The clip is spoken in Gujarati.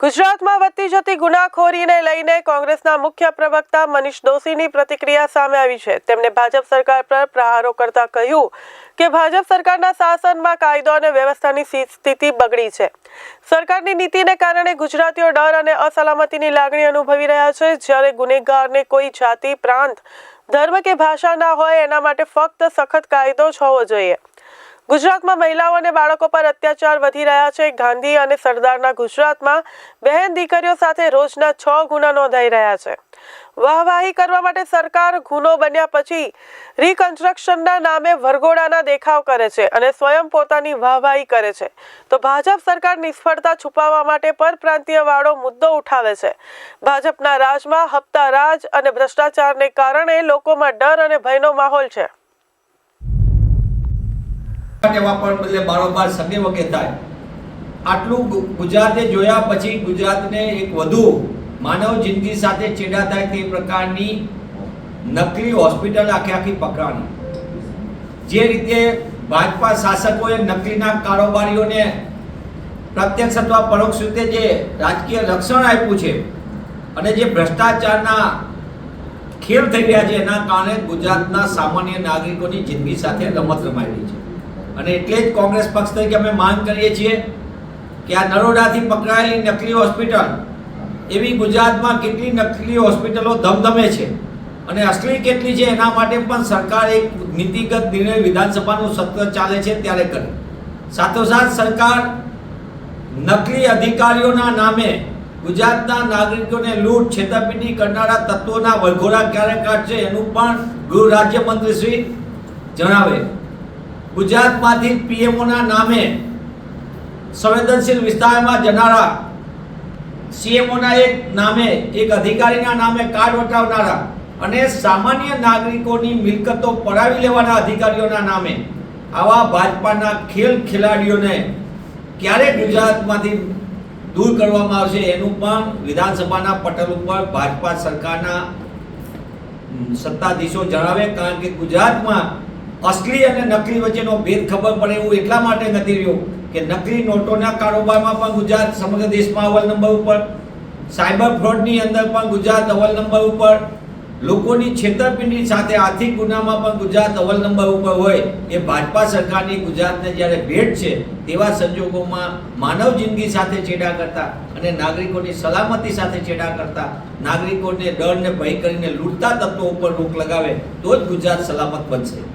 ગુજરાતમાં વધતી જતી ગુનાખોરીને લઈને કોંગ્રેસના મુખ્ય પ્રવક્તા મનીષ દોશીની પ્રતિક્રિયા સામે આવી છે. તેમણે ભાજપ સરકાર પર પ્રહારો કરતા કહ્યું કે ભાજપ સરકારના શાસનમાં કાયદો અને વ્યવસ્થાની સ્થિતિ બગડી છે. સરકારની નીતિને કારણે ગુજરાતીઓ ડર અને અસલામતીની લાગણી અનુભવી રહ્યા છે. જ્યારે ગુનેગારને કોઈ જાતિ, પ્રાંત, ધર્મ કે ભાષા ના હોય એના માટે ફક્ત સખત કાયદો જ હોવો જોઈએ. ગુજરાતમાં મહિલાઓ અને બાળકો પર અત્યાચાર વધી રહ્યા છે. ગાંધી અને સરદારના ગુજરાતમાં બહેન દીકરીઓ સાથે રોજના છ ગુના નોંધાઈ રહ્યા છે. વાહવાહી કરવા માટે સરકાર ગુનો બન્યા પછી રિકન્સ્ટ્રક્શનના નામે વરઘોડાના દેખાવ કરે છે અને સ્વયં પોતાની વાહવાહી કરે છે. તો ભાજપ સરકાર નિષ્ફળતા છુપાવવા માટે પરપ્રાંતીયવાળો મુદ્દો ઉઠાવે છે. ભાજપના રાજમાં હપ્તા રાજ અને ભ્રષ્ટાચારને કારણે લોકોમાં ડર અને ભયનો માહોલ છે. એવા પણ બદલે બારોબાર સગે વગે થાય. આટલું ગુજરાતે જોયા પછી ગુજરાતને એક વધુ માનવ જિંદગી સાથે ચેડા થાય તે પ્રકારની નકલી હોસ્પિટલ આખી આખી પકડાણી. જે રીતે ભાજપા શાસકોએ નકલીના કારોબારીઓને પ્રત્યક્ષ અથવા પરોક્ષ રીતે જે રાજકીય રક્ષણ આપ્યું છે અને જે ભ્રષ્ટાચારના ખેલ થઈ રહ્યા છે, એના કારણે ગુજરાતના સામાન્ય નાગરિકોની જિંદગી સાથે રમત રહી છે. અને એટલે જ કોંગ્રેસ પક્ષ તરીકે અમે માંગ કરીએ છીએ કે આ નરોડાથી પકડાયેલી નકલી હોસ્પિટલ, એવી ગુજરાતમાં કેટલી નકલી હોસ્પિટલો ધમધમે છે અને અસલી કેટલી છે એના માટે પણ સરકાર એક નીતિગત નિર્ણય વિધાનસભાનું સત્ર ચાલે છે ત્યારે કરે. સાથોસાથ સરકાર નકલી અધિકારીઓના નામે ગુજરાતના નાગરિકોને લૂંટ, છેતરપિંડી કરનારા તત્વોના વરઘોડા ક્યારે કાઢશે એનું પણ ગૃહ રાજ્યમંત્રી શ્રી જણાવે. ગુજરાતમાંથી પીએમઓના નામે સંવેદનશીલ વિસ્તારમાં જનારા સીએમઓના એક નામે, એક અધિકારીના નામે કાર્ડ વટાવનારા અને સામાન્ય નાગરિકોની મિલકતો પડાવી લેવાના અધિકારીઓના નામે આવા ભાજપાના ખેલ ખેલાડીઓને ક્યારે ગુજરાતમાંથી દૂર કરવામાં આવશે એનું પણ વિધાનસભાના પટલ ઉપર ભાજપા સરકારના સત્તાધીશો જણાવે, કારણ કે ગુજરાતમાં અસલી અને નકલી વચ્ચેનો ભેદ ખબર પડે એવું એટલા માટે નથી રહ્યો કે નકલી નોટોના કારોબારમાં પણ ગુજરાત સમગ્ર દેશમાં અવ્વલ નંબર ઉપર, સાયબર ફ્રોડની અંદર પણ ગુજરાત અવ્વલ નંબર ઉપર, લોકોની છેતરપિંડી સાથે આર્થિક ગુનામાં પણ ગુજરાત અવ્વલ નંબર ઉપર હોય એ ભાજપા સરકારની ગુજરાતને જ્યારે ભેટ છે તેવા સંજોગોમાં માનવ જિંદગી સાથે ચેડા કરતા અને નાગરિકોની સલામતી સાથે ચેડા કરતા, નાગરિકોને ડરને ભય કરીને લૂંટતા તત્વો ઉપર રોક લગાવે, તો જ ગુજરાત સલામત બનશે.